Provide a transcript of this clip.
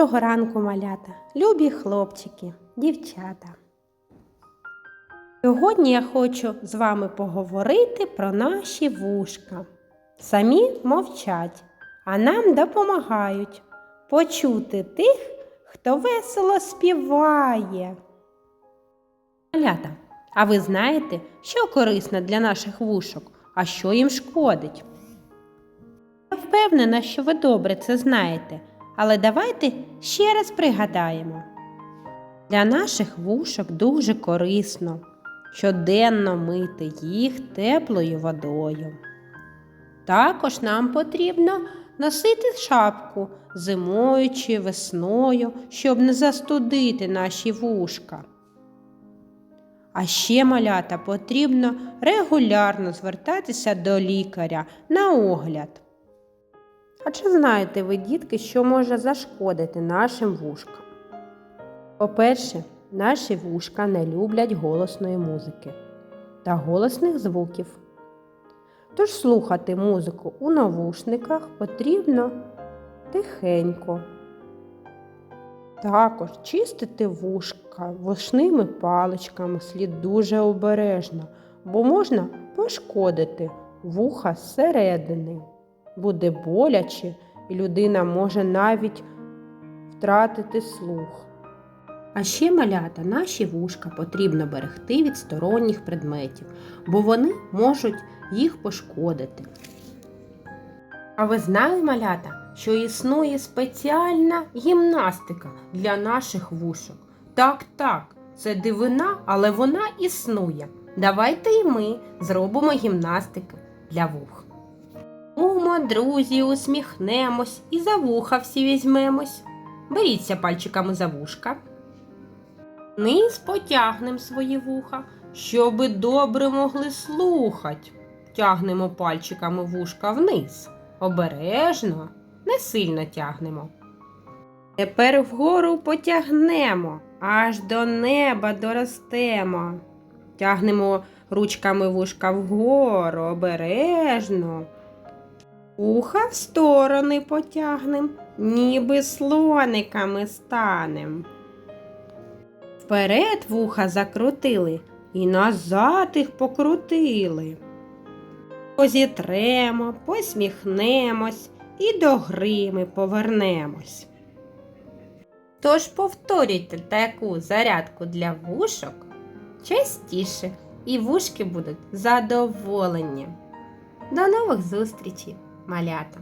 Доброго ранку, малята, любі хлопчики, дівчата. Сьогодні я хочу з вами поговорити про наші вушка. Самі мовчать, а нам допомагають почути тих, хто весело співає. Малята, а ви знаєте, що корисно для наших вушок, а що їм шкодить? Я впевнена, що ви добре це знаєте, але давайте ще раз пригадаємо. Для наших вушок дуже корисно щоденно мити їх теплою водою. Також нам потрібно носити шапку зимою чи весною, щоб не застудити наші вушка. А ще малята потрібно регулярно звертатися до лікаря на огляд. А чи знаєте ви, дітки, що може зашкодити нашим вушкам? По-перше, наші вушка не люблять голосної музики та голосних звуків. Тож слухати музику у навушниках потрібно тихенько. Також чистити вушка вушними паличками слід дуже обережно, бо можна пошкодити вуха зсередини. Буде боляче, і людина може навіть втратити слух. А ще малята наші вушка потрібно берегти від сторонніх предметів, бо вони можуть їх пошкодити. А ви знали, малята, що існує спеціальна гімнастика для наших вушок? Так, так, це дивина, але вона існує. Давайте і ми зробимо гімнастику для вух. Умо, друзі, усміхнемось і за вуха всі візьмемось. Беріться пальчиками за вушка. Низ потягнем свої вуха, щоби добре могли слухать. Тягнемо пальчиками вушка вниз. Обережно, не сильно тягнемо. Тепер вгору потягнемо, аж до неба доростемо. Тягнемо ручками вушка вгору, обережно. Уха в сторони потягнем, ніби слониками станем. Вперед вуха закрутили і назад їх покрутили. Позітремо, посміхнемось і до гри ми повернемось. Тож повторюйте таку зарядку для вушок частіше, і вушки будуть задоволені. До нових зустрічей, малята!